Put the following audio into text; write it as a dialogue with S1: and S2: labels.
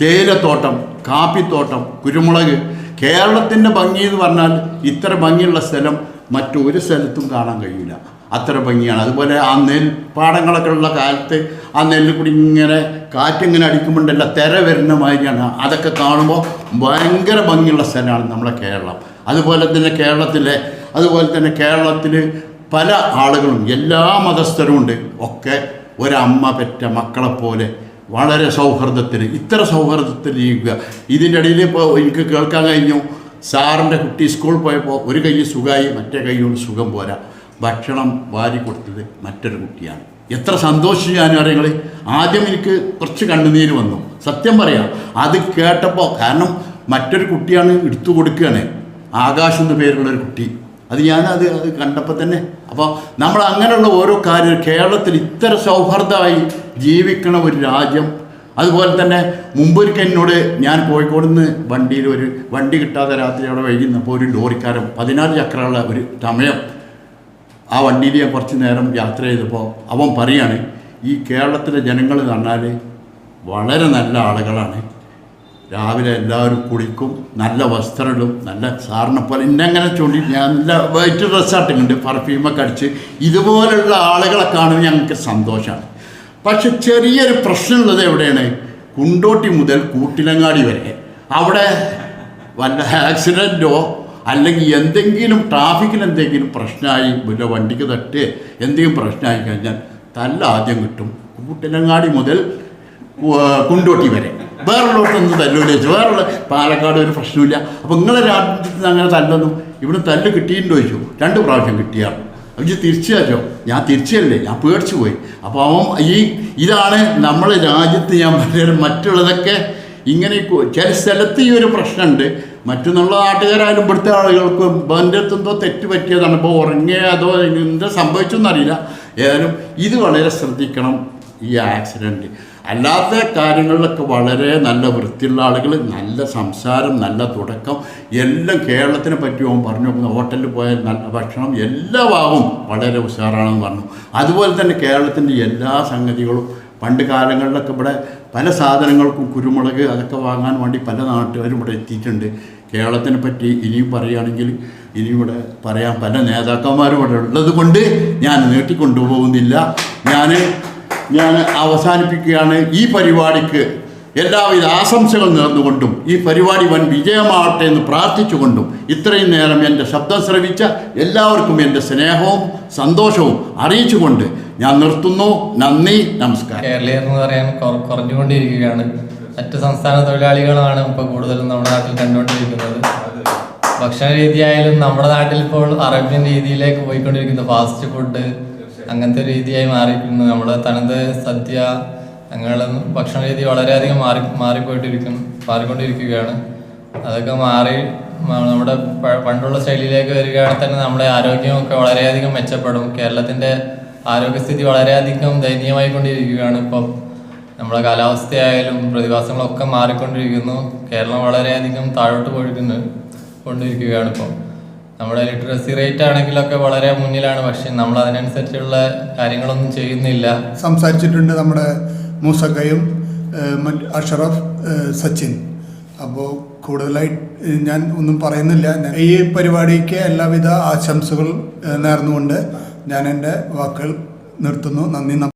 S1: തേയിലത്തോട്ടം കാപ്പിത്തോട്ടം കുരുമുളക്. കേരളത്തിന്റെ ഭംഗി എന്ന് പറഞ്ഞാൽ ഇത്ര ഭംഗിയുള്ള സ്ഥലം മറ്റൊരു സ്ഥലത്തും കാണാൻ കഴിയില്ല. അത്ര ഭംഗിയാണ്. അതുപോലെ ആ നെൽപ്പാടങ്ങളൊക്കെ ഉള്ള കാലത്ത് ആ നെല്ല് കൂടി ഇങ്ങനെ കാറ്റിങ്ങനെ അടിക്കുമ്പോണ്ടല്ല തിര വരുന്ന മാതിരിയാണ്. അതൊക്കെ കാണുമ്പോൾ ഭയങ്കര ഭംഗിയുള്ള സ്ഥലമാണ് നമ്മുടെ കേരളം. അതുപോലെ തന്നെ കേരളത്തിലെ അതുപോലെ തന്നെ കേരളത്തിൽ പല ആളുകളും എല്ലാ മതസ്ഥരും ഉണ്ട്. ഒക്കെ ഒരമ്മ പെറ്റ മക്കളെ പോലെ വളരെ സൗഹൃദത്തിൽ ഇത്ര സൗഹൃദത്തിൽ ജീവിക്കുക. ഇതിന്റെ ഇടയിൽ ഇപ്പോൾ എനിക്ക് കേൾക്കാൻ കഴിഞ്ഞു സാറിന്റെ കുട്ടി സ്കൂൾ പോയപ്പോൾ ഒരു കൈ സുഖമായി മറ്റേ കൈ കൊണ്ട് സുഖം പോരാ. ഭക്ഷണം വാരി കൊടുത്തത് മറ്റൊരു കുട്ടിയാണ്. എത്ര സന്തോഷിച്ചു ഞാൻ അറിയങ്ങൾ ആദ്യം എനിക്ക് കുറച്ച് കണ്ണുനീര് വന്നു. സത്യം പറയാം അത് കേട്ടപ്പോൾ കാരണം മറ്റൊരു കുട്ടിയാണ് എടുത്തു കൊടുക്കുകയാണ്. ആകാശ് എന്ന പേരുള്ളൊരു കുട്ടി. അത് ഞാനത് അത് കണ്ടപ്പോൾ തന്നെ അപ്പോൾ നമ്മൾ അങ്ങനെയുള്ള ഓരോ കാര്യം കേരളത്തിൽ ഇത്ര സൗഹൃദമായി ജീവിക്കണ ഒരു രാജ്യം. അതുപോലെ തന്നെ മുമ്പൊരിക്കൽ എന്നോട് ഞാൻ കോഴിക്കോട് നിന്ന് വണ്ടിയിൽ ഒരു വണ്ടി കിട്ടാതെ രാത്രി അവിടെ വൈകുന്നപ്പോൾ ഒരു ലോറിക്കാരൻ പതിനാല് ചക്രമുള്ള ഒരു സമയം ആ വണ്ടിയിൽ ഞാൻ കുറച്ച് നേരം യാത്ര ചെയ്തപ്പോൾ അവൻ പറയാണ് ഈ കേരളത്തിലെ ജനങ്ങൾ എന്ന് പറഞ്ഞാൽ വളരെ നല്ല ആളുകളാണ്. രാവിലെ എല്ലാവരും കുളിക്കും നല്ല വസ്ത്രങ്ങളും നല്ല സാറിനെ പോലെ ഇന്നങ്ങനെ ചൂണ്ടി ഞാൻ നല്ല വൈറ്റ് ഡ്രസ്സായിട്ടുണ്ട് പെർഫ്യൂമൊക്കെ അടിച്ച് ഇതുപോലുള്ള ആളുകളെ കാണുമ്പോൾ ഞങ്ങൾക്ക് സന്തോഷമാണ് പക്ഷെ ചെറിയൊരു പ്രശ്നമുള്ളത് എവിടെയാണ്? കുണ്ടോട്ടി മുതൽ കൂട്ടിലങ്ങാടി വരെ. അവിടെ വല്ല ആക്സിഡന്റോ അല്ലെങ്കിൽ എന്തെങ്കിലും ട്രാഫിക്കിൽ എന്തെങ്കിലും പ്രശ്നമായി വല്ല വണ്ടിക്ക് തട്ട് എന്തെങ്കിലും പ്രശ്നമായി കഴിഞ്ഞാൽ തല്ല ആദ്യം കിട്ടും കൂട്ടിലങ്ങാടി മുതൽ കുണ്ടോട്ടി വരെ. വേറുള്ളവർക്കൊന്നും തല്ലൂല ചോദിച്ചു. വേറുള്ള പാലക്കാട് ഒരു പ്രശ്നമില്ല അപ്പോൾ നിങ്ങളെ രാജ്യത്ത് അങ്ങനെ തല്ലൊന്നും ഇവിടെ തല്ല് കിട്ടിയിട്ടുണ്ടോ ചോദിച്ചു. രണ്ട് പ്രാവശ്യം കിട്ടിയാണ് അവർ തിരിച്ചോ ഞാൻ തിരിച്ചല്ലേ ഞാൻ പേടിച്ചു പോയി. അപ്പോൾ അവൻ ഈ ഇതാണ് നമ്മളെ രാജ്യത്ത് ഞാൻ പറയുന്നത് മറ്റുള്ളതൊക്കെ ഇങ്ങനെ ചില സ്ഥലത്ത് ഈ ഒരു പ്രശ്നമുണ്ട്. മറ്റുള്ള നാട്ടുകാരായാലും ഇവിടുത്തെ ആളുകൾക്ക് എന്റെ എന്തോ തെറ്റ് പറ്റിയതാണ്. ഇപ്പോൾ ഉറങ്ങിയ അതോ എന്താ സംഭവിച്ചെന്നറിയില്ല. ഏതായാലും ഇത് വളരെ ശ്രദ്ധിക്കണം. ഈ ആക്സിഡന്റ് അല്ലാത്ത കാര്യങ്ങളിലൊക്കെ വളരെ നല്ല വൃത്തിയുള്ള ആളുകൾ നല്ല സംസാരം നല്ല തുടക്കം. എല്ലാം കേരളത്തിനെ പറ്റി അവൻ പറഞ്ഞു. ഹോട്ടലിൽ പോയാൽ നല്ല ഭക്ഷണം എല്ലാ ഭാഗവും വളരെ ഉഷാറാണെന്ന് പറഞ്ഞു. അതുപോലെ തന്നെ കേരളത്തിന്റെ എല്ലാ സംഗതികളും പണ്ട് കാലങ്ങളിലൊക്കെ ഇവിടെ പല സാധനങ്ങൾക്കും കുരുമുളക് അതൊക്കെ വാങ്ങാൻ വേണ്ടി പല നാട്ടുകാരും ഇവിടെ എത്തിയിട്ടുണ്ട്. കേരളത്തിനെ പറ്റി ഇനിയും പറയുകയാണെങ്കിൽ ഇനി ഇവിടെ പറയാൻ പല നേതാക്കന്മാരും ഇവിടെ ഉള്ളത് കൊണ്ട് ഞാൻ നീട്ടിക്കൊണ്ടുപോകുന്നില്ല. ഞാൻ ഞാൻ അവസാനിപ്പിക്കുകയാണ് ഈ പരിപാടിക്ക് എല്ലാവിധ ആശംസകൾ നേർന്നുകൊണ്ടും ഈ പരിപാടി വൻ വിജയമാവട്ടെ എന്ന് പ്രാർത്ഥിച്ചുകൊണ്ടും ഇത്രയും നേരം എന്റെ ശബ്ദം ശ്രവിച്ച എല്ലാവർക്കും എന്റെ സ്നേഹവും സന്തോഷവും അറിയിച്ചുകൊണ്ട് ഞാൻ നിർത്തുന്നു. നന്ദി നമസ്കാരം.
S2: കേരളീയർ എന്ന് പറയാൻ കുറ- കുറഞ്ഞുകൊണ്ടിരിക്കുകയാണ്. മറ്റ് സംസ്ഥാന തൊഴിലാളികളാണ് ഇപ്പോൾ കൂടുതലും നമ്മുടെ നാട്ടിൽ കണ്ടുകൊണ്ടിരിക്കുന്നത്. ഭക്ഷണ രീതിയായാലും നമ്മുടെ നാട്ടിൽ ഇപ്പോൾ അറേബ്യൻ രീതിയിലേക്ക് പോയിക്കൊണ്ടിരിക്കുന്നു. ഫാസ്റ്റ് ഫുഡ് അങ്ങനത്തെ രീതിയായി മാറിയിരിക്കുന്നു നമ്മുടെ തനത് സദ്യ അങ്ങനെയുള്ള ഭക്ഷണ രീതി വളരെയധികം മാറി മാറിപ്പോയിട്ടിരിക്കും മാറിക്കൊണ്ടിരിക്കുകയാണ്. അതൊക്കെ മാറി നമ്മുടെ പണ്ടുള്ള ശൈലിയിലേക്ക് വരികയാണെങ്കിൽ തന്നെ നമ്മുടെ ആരോഗ്യമൊക്കെ വളരെയധികം മെച്ചപ്പെടും. കേരളത്തിന്റെ ആരോഗ്യസ്ഥിതി വളരെയധികം ദയനീയമായി കൊണ്ടിരിക്കുകയാണ് ഇപ്പോൾ നമ്മുടെ കാലാവസ്ഥയായാലും പ്രതിഭാസങ്ങളൊക്കെ മാറിക്കൊണ്ടിരിക്കുന്നു. കേരളം വളരെയധികം താഴോട്ട് പോയിട്ടുണ്ട് കൊണ്ടിരിക്കുകയാണ് ഇപ്പോൾ നമ്മുടെ ലിറ്ററസി റേറ്റ് ആണെങ്കിലൊക്കെ വളരെ മുന്നിലാണ്. പക്ഷെ നമ്മൾ അതിനനുസരിച്ചുള്ള കാര്യങ്ങളൊന്നും ചെയ്യുന്നില്ല.
S3: സംസാരിച്ചിട്ടുണ്ട് നമ്മുടെ മൂസക്കയും അഷറഫ് സച്ചിൻ. അപ്പോൾ കൂടുതലായി ഞാൻ ഒന്നും പറയുന്നില്ല. ഈ പരിപാടിക്ക് എല്ലാവിധ ആശംസകൾ നേർന്നുകൊണ്ട് ഞാൻ എന്റെ വാക്കുകൾ നിർത്തുന്നു. നന്ദി